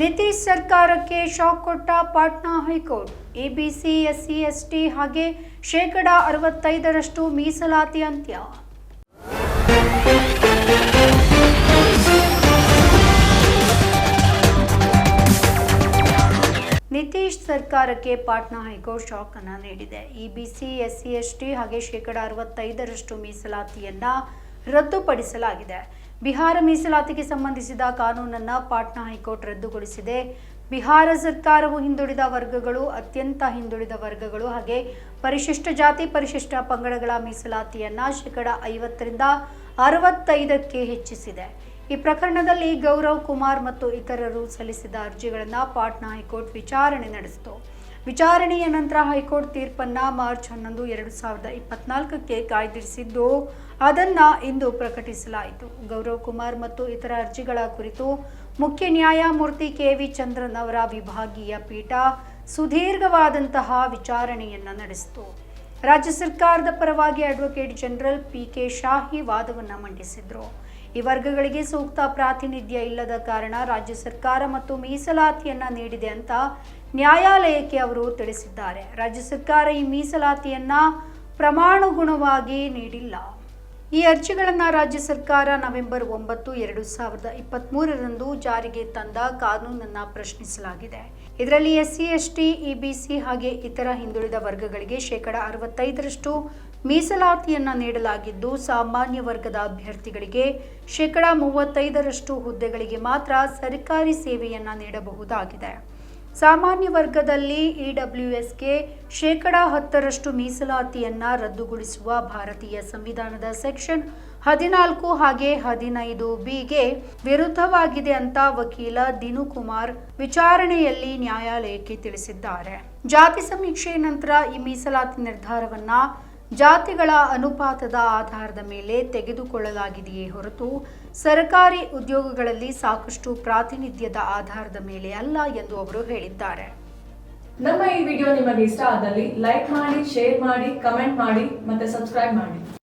ನಿತೀಶ್ ಸರ್ಕಾರಕ್ಕೆ ಶಾಕ್ ಕೊಟ್ಟ Patna high court. EBC, SC, ST ಹಾಗೆ ಶೇಕಡ ಅರವತ್ತೈದರಷ್ಟು ಮೀಸಲಾತಿ ಅಂತ್ಯ. ನಿತೀಶ್ ಸರ್ಕಾರಕ್ಕೆ ಪಾಟ್ನಾ ಹೈಕೋರ್ಟ್ ಶಾಕ್ ಅನ್ನ ನೀಡಿದೆ. ಇಬಿಸಿ ಎಸ್ಸಿ, ಎಸ್ಟಿ ಹಾಗೆ ಶೇಕಡ ಅರವತ್ತೈದರಷ್ಟು ಮೀಸಲಾತಿಯನ್ನ ರದ್ದುಪಡಿಸಲಾಗಿದೆ. ಬಿಹಾರ ಮೀಸಲಾತಿಗೆ ಸಂಬಂಧಿಸಿದ ಕಾನೂನನ್ನು ಪಾಟ್ನಾ ಹೈಕೋರ್ಟ್ ರದ್ದುಗೊಳಿಸಿದೆ. ಬಿಹಾರ ಸರ್ಕಾರವು ಹಿಂದುಳಿದ ವರ್ಗಗಳು, ಅತ್ಯಂತ ಹಿಂದುಳಿದ ವರ್ಗಗಳು ಹಾಗೆ ಪರಿಶಿಷ್ಟ ಜಾತಿ, ಪರಿಶಿಷ್ಟ ಪಂಗಡಗಳ ಮೀಸಲಾತಿಯನ್ನು ಶೇಕಡ ಐವತ್ತರಿಂದ ಅರವತ್ತೈದಕ್ಕೆ ಹೆಚ್ಚಿಸಿದೆ. ಈ ಪ್ರಕರಣದಲ್ಲಿ ಗೌರವ್ ಕುಮಾರ್ ಮತ್ತು ಇತರರು ಸಲ್ಲಿಸಿದ ಅರ್ಜಿಗಳನ್ನು ಪಾಟ್ನಾ ಹೈಕೋರ್ಟ್ ವಿಚಾರಣೆ ನಡೆಸಿತು. ವಿಚಾರಣೆಯ ನಂತರ ಹೈಕೋರ್ಟ್ ತೀರ್ಪನ್ನ ಮಾರ್ಚ್ ಹನ್ನೊಂದು, ಎರಡು ಸಾವಿರದ ಇಪ್ಪತ್ನಾಲ್ಕಕ್ಕೆ ಕಾಯ್ದಿರಿಸಿದ್ದು, ಅದನ್ನ ಇಂದು ಪ್ರಕಟಿಸಲಾಯಿತು. ಗೌರವ್ ಕುಮಾರ್ ಮತ್ತು ಇತರ ಅರ್ಜಿಗಳ ಕುರಿತು ಮುಖ್ಯ ನ್ಯಾಯಮೂರ್ತಿ ಕೆ ವಿ ಚಂದ್ರನ್ ಅವರ ವಿಭಾಗೀಯ ಪೀಠ ಸುದೀರ್ಘವಾದಂತಹ ವಿಚಾರಣೆಯನ್ನ ನಡೆಸಿತು. ರಾಜ್ಯ ಸರ್ಕಾರದ ಪರವಾಗಿ advocate general P K Shahi ವಾದವನ್ನು ಮಂಡಿಸಿದ್ರು. ಈ ವರ್ಗಗಳಿಗೆ ಸೂಕ್ತ ಪ್ರಾತಿನಿಧ್ಯ ಇಲ್ಲದ ಕಾರಣ ರಾಜ್ಯ ಸರ್ಕಾರ ಮತ್ತು ಮೀಸಲಾತಿಯನ್ನ ನೀಡಿದೆ ಅಂತ ನ್ಯಾಯಾಲಯಕ್ಕೆ ಅವರು ತಿಳಿಸಿದ್ದಾರೆ. ರಾಜ್ಯ ಸರ್ಕಾರ ಈ ಮೀಸಲಾತಿಯನ್ನ ಪ್ರಮಾಣುಗುಣವಾಗಿ ನೀಡಿಲ್ಲ. ಈ ಅರ್ಜಿಗಳನ್ನು ರಾಜ್ಯ ಸರ್ಕಾರ ನವೆಂಬರ್ ಒಂಬತ್ತು, ಎರಡು ಸಾವಿರದ ಇಪ್ಪತ್ತ್ಮೂರರಂದು ಜಾರಿಗೆ ತಂದ ಕಾನೂನನ್ನು ಪ್ರಶ್ನಿಸಲಾಗಿದೆ. ಇದರಲ್ಲಿ ಎಸ್ಸಿ, ಎಸ್ಟಿ ಇಬಿಸಿ ಹಾಗೆ ಇತರ ಹಿಂದುಳಿದ ವರ್ಗಗಳಿಗೆ ಶೇಕಡ ಅರವತ್ತೈದರಷ್ಟು ಮೀಸಲಾತಿಯನ್ನು ನೀಡಲಾಗಿದ್ದು, ಸಾಮಾನ್ಯ ವರ್ಗದ ಅಭ್ಯರ್ಥಿಗಳಿಗೆ ಶೇಕಡ ಮೂವತ್ತೈದರಷ್ಟು ಹುದ್ದೆಗಳಿಗೆ ಮಾತ್ರ ಸರ್ಕಾರಿ ಸೇವೆಯನ್ನು ನೀಡಬಹುದಾಗಿದೆ. ಸಾಮಾನ್ಯ ವರ್ಗದಲ್ಲಿ ಇಡಬ್ಲ್ಯೂಎಸ್ಗೆ ಶೇಕಡ ಹತ್ತರಷ್ಟು ಮೀಸಲಾತಿಯನ್ನ ರದ್ದುಗೊಳಿಸುವ ಭಾರತೀಯ ಸಂವಿಧಾನದ ಸೆಕ್ಷನ್ ಹದಿನಾಲ್ಕು ಹಾಗೆ ಹದಿನೈದು ಬಿಗೆ ವಿರುದ್ಧವಾಗಿದೆ ಅಂತ ವಕೀಲ ದಿನು ಕುಮಾರ್ ವಿಚಾರಣೆಯಲ್ಲಿ ನ್ಯಾಯಾಲಯಕ್ಕೆ ತಿಳಿಸಿದ್ದಾರೆ. ಜಾತಿ ಸಮೀಕ್ಷೆ ನಂತರ ಈ ಮೀಸಲಾತಿ ನಿರ್ಧಾರವನ್ನ ಜಾತಿಗಳ ಅನುಪಾತದ ಆಧಾರದ ಮೇಲೆ ತೆಗೆದುಕೊಳ್ಳಲಾಗಿದೆಯೇ ಹೊರತು ಸರ್ಕಾರಿ ಉದ್ಯೋಗಗಳಲ್ಲಿ ಸಾಕಷ್ಟು ಪ್ರಾತಿನಿಧ್ಯದ ಆಧಾರದ ಮೇಲೆ ಅಲ್ಲ ಎಂದು ಅವರು ಹೇಳಿದ್ದಾರೆ. ನಮ್ಮ ಈ ವಿಡಿಯೋ ನಿಮಗೆ ಇಷ್ಟ ಆದಲ್ಲಿ ಲೈಕ್ ಮಾಡಿ, ಶೇರ್ ಮಾಡಿ, ಕಮೆಂಟ್ ಮಾಡಿ ಮತ್ತೆ ಸಬ್ಸ್ಕ್ರೈಬ್ ಮಾಡಿ.